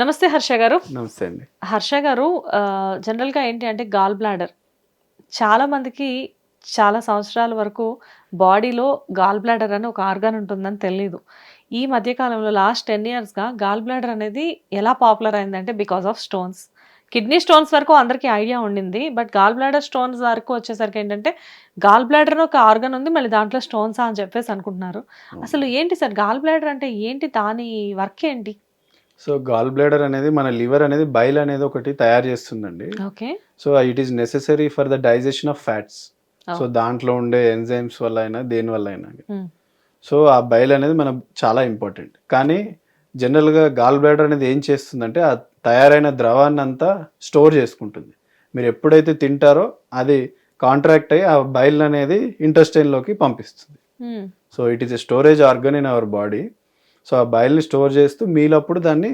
నమస్తే హర్ష గారు. నమస్తే అండి. హర్ష గారు జనరల్గా ఏంటి అంటే గాల్ బ్లాడర్. చాలా మందికి చాలా సంవత్సరాల వరకు బాడీలో గాల్ బ్లాడర్ అని ఒక ఆర్గాన్ ఉంటుందని తెలియదు ఈ మధ్యకాలంలో లాస్ట్ టెన్ ఇయర్స్గా గాల్ బ్లాడర్ అనేది ఎలా పాపులర్ అయిందంటే because of stones. Kidney stones వరకు అందరికీ ఐడియా ఉండింది బట్ గాల్ బ్లాడర్ స్టోన్స్ వరకు వచ్చేసరికి ఏంటంటే గాల్ బ్లాడర్ ఒక ఆర్గన్ ఉంది మళ్ళీ దాంట్లో స్టోన్స్ అని చెప్పేసి అనుకుంటున్నారు. అసలు ఏంటి సార్ గాల్ బ్లాడర్ అంటే ఏంటి దాని వర్క్ ఏంటి? సో గాల్ బ్లాడర్ అనేది మన లివర్ అనేది బైల్ అనేది ఒకటి తయారు చేస్తుందండి. Okay. So it is necessary for the digestion of fats. So దాంట్లో ఉండే ఎంజైమ్స్ వల్ల అయినా దేని వల్ల అయినా. సో ఆ బైల్ అనేది మనం చాలా ఇంపార్టెంట్. కానీ జనరల్గా గాల్ బ్లాడర్ అనేది ఏం చేస్తుందంటే ఆ తయారైన ద్రవాన్ని అంతా స్టోర్ చేసుకుంటుంది. మీరు ఎప్పుడైతే తింటారో అది కాంట్రాక్ట్ అయ్యి ఆ బైల్ అనేది ఇంటెస్టైన్లోకి పంపిస్తుంది. So it is a storage organ in our body. So ఆ బయల్ని స్టోర్ చేస్తూ మీలప్పుడు దాన్ని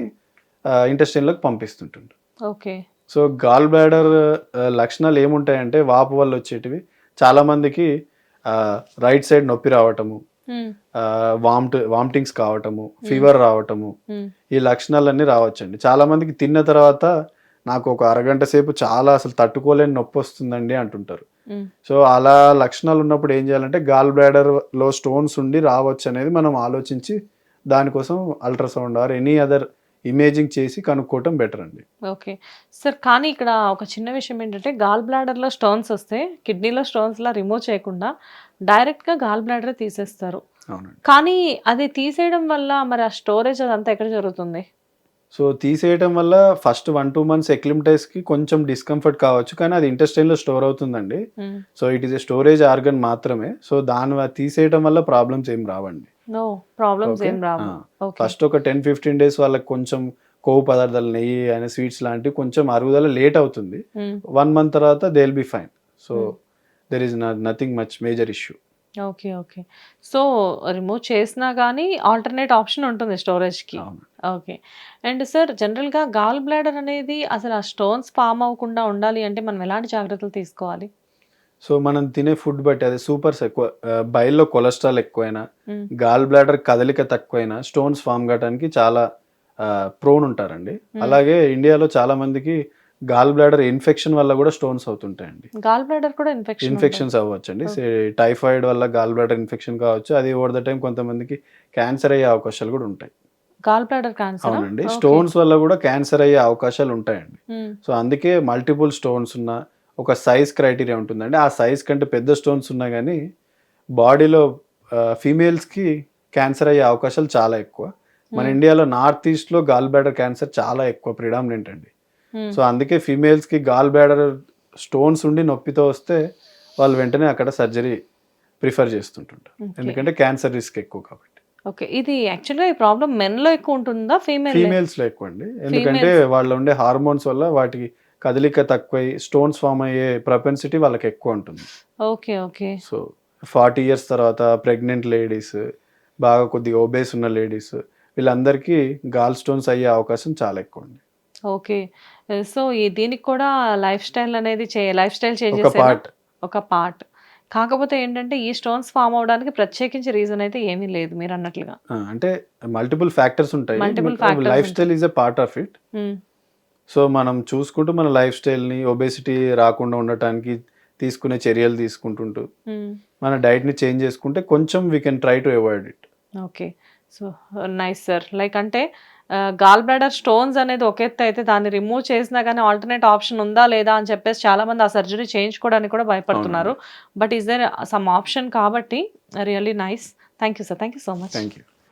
ఇంటెస్టైన్లోకి పంపిస్తుంటుంది ఓకే సో గాల్ బ్లాడర్ లక్షణాలు ఏముంటాయంటే వాపు వల్ల వచ్చేటివి చాలా మందికి రైట్ సైడ్ నొప్పి రావటము. వామిట్ వామిటింగ్స్ కావటము ఫీవర్ రావటము. ఈ లక్షణాలన్నీ రావచ్చండి చాలా మందికి తిన్న తర్వాత నాకు ఒక అరగంట సేపు చాలా అసలు తట్టుకోలేని నొప్పి వస్తుందండి అంటుంటారు. సో అలా లక్షణాలు ఉన్నప్పుడు ఏం చేయాలంటే గాల్ బ్లాడర్లో స్టోన్స్ ఉండి రావచ్చు అనేది మనం ఆలోచించి దానికోసం ultrasound or any other imaging చేసి కనుక్కోవటం బెటర్ అండి. ఓకే. సార్ కానీ ఇక్కడ ఒక చిన్న విషయం ఏంటంటే గాల్ బ్లాడర్లో స్టోన్స్ వస్తే కిడ్నీలో స్టోన్స్లా రిమూవ్ చేయకుండా డైరెక్ట్గా గాల్ బ్లాడర్ తీసేస్తారు. కానీ అది తీసేయడం వల్ల మరి ఆ స్టోరేజ్ అదంతా ఎక్కడ జరుగుతుంది? సో తీసేయటం వల్ల ఫస్ట్ వన్ టూ మంత్స్ ఎక్లిమ్టైస్కి కొంచెం డిస్కంఫర్ట్ కావచ్చు కానీ అది ఇంటెస్టైన్లో స్టోర్ అవుతుందండి. So it is a storage organ మాత్రమే. సో దాని తీసేయటం వల్ల ప్రాబ్లమ్స్ ఏం రావండి. ఫస్ట్ ఒక టెన్ ఫిఫ్టీన్ డేస్ వాళ్ళకి కొంచెం కొవ్వు పదార్థాలు నెయ్యి అయిన స్వీట్స్ లాంటివి కొంచెం అరుగుదల లేట్ అవుతుంది. Hmm. వన్ మంత్ తర్వాత they will be fine so Hmm. There is nothing much major issue okay okay so remove చేసినా కానీ ఆల్టర్నేట్ ఆప్షన్ ఉంటుంది స్టోరేజ్కి ఓకే అండ్ సార్ జనరల్గా గాల్ బ్లాడర్ అనేది అసలు ఆ స్టోన్స్ ఫామ్ అవ్వకుండా ఉండాలి అంటే మనం ఎలాంటి జాగ్రత్తలు తీసుకోవాలి? సో మనం తినే ఫుడ్ బట్టి అది సూపర్స్ ఎక్కువ బయల్లో కొలెస్ట్రాల్ ఎక్కువైనా. గాల్ బ్లాడర్ కదలిక తక్కువైనా స్టోన్స్ ఫామ్ కావడానికి చాలా ప్రోన్ ఉంటారండి. అలాగే ఇండియాలో చాలా మందికి గాల్ బ్లాడర్ ఇన్ఫెక్షన్ వల్ల కూడా స్టోన్స్ అవుతుంటాయండి. గాల్ బ్లాడర్ కూడా ఇన్ఫెక్షన్ ఇన్ఫెక్షన్స్ అవ్వచ్చండి. టైఫాయిడ్ వల్ల గాల్ బ్లాడర్ ఇన్ఫెక్షన్ కావచ్చు అది ఓవర్ ద టైం కొంతమందికి క్యాన్సర్ అయ్యే అవకాశాలు కూడా ఉంటాయి. Gall bladder cancer? అవునండి. స్టోన్స్ వల్ల కూడా క్యాన్సర్ అయ్యే అవకాశాలు ఉంటాయండి. సో అందుకే మల్టిపుల్ స్టోన్స్ ఉన్న ఒక సైజ్ క్రైటీరియా ఉంటుందండి. ఆ సైజ్ కంటే పెద్ద స్టోన్స్ ఉన్నా కానీ బాడీలో ఫీమేల్స్కి క్యాన్సర్ అయ్యే అవకాశాలు చాలా ఎక్కువ. మన ఇండియాలో నార్త్ ఈస్ట్లో గాల్ బ్లాడర్ క్యాన్సర్ చాలా ఎక్కువ ప్రిడామినెంట్ అండి. సో అందుకే ఫీమేల్స్కి గాల్ బ్లాడర్ స్టోన్స్ ఉండి నొప్పితో వస్తే వాళ్ళు వెంటనే అక్కడ సర్జరీ ప్రిఫర్ చేస్తుంటుంటారు. ఎందుకంటే క్యాన్సర్ రిస్క్ ఎక్కువ కాబట్టి. ఓకే ఇది యాక్చువల్గా ఈ ప్రాబ్లం మెన్లో ఎక్కువ ఉంటుందా? ఫీమేల్ ఫీమేల్స్లో ఎక్కువ అండి. ఎందుకంటే వాళ్ళ ఉండే హార్మోన్స్ వల్ల వాటికి కదలిక తక్కువై స్టోన్స్ ఫామ్ అయ్యే ప్రొపెన్సిటీ వాళ్ళకి ఎక్కువ ఉంటుంది. Okay okay. So forty years తర్వాత ప్రెగ్నెంట్ లేడీస్ బాగా కొద్దిగా ఒబేస్ ఉన్న లేడీస్ వీళ్ళందరికీ గాల్ స్టోన్స్ అయ్యే అవకాశం చాలా ఎక్కువ అండి ఓకే. సో ఈ దీనికి కూడా లైఫ్ స్టైల్ అనేది లైఫ్ స్టైల్ చేంజెస్ పార్ట్ ఒక పార్ట్ కాకపోతే ఏంటంటే ఈ స్టోన్స్ ఫామ్ అవడానికి ప్రత్యేకించి రీజన్ అయితే ఏమీ లేదు మీరు అన్నట్లుగా అంటే మల్టిపుల్ ఫ్యాక్టర్స్ ఉంటాయి. Life style is a part of it. So మనం చూసుకుంటూ మన లైఫ్ స్టైల్ని ఒబేసిటీ రాకుండా ఉండటానికి తీసుకునే చర్యలు తీసుకుంటుంటూ మ్మ్. మన డైట్ని చేంజ్ చేసుకుంటే కొంచెం we can try to avoid it okay so nice sir like అంటే గాల్ బ్లాడర్ స్టోన్స్ అనేది ఒక ఎత్తు అయితే దాన్ని రిమూవ్ చేసినా కానీ ఆల్టర్నేట్ ఆప్షన్ ఉందా లేదా అని చెప్పేసి చాలా మంది ఆ సర్జరీ చేయించుకోవడానికి కూడా భయపడుతున్నారు. But is there some option కాబట్టి really nice thank you sir thank you so much thank you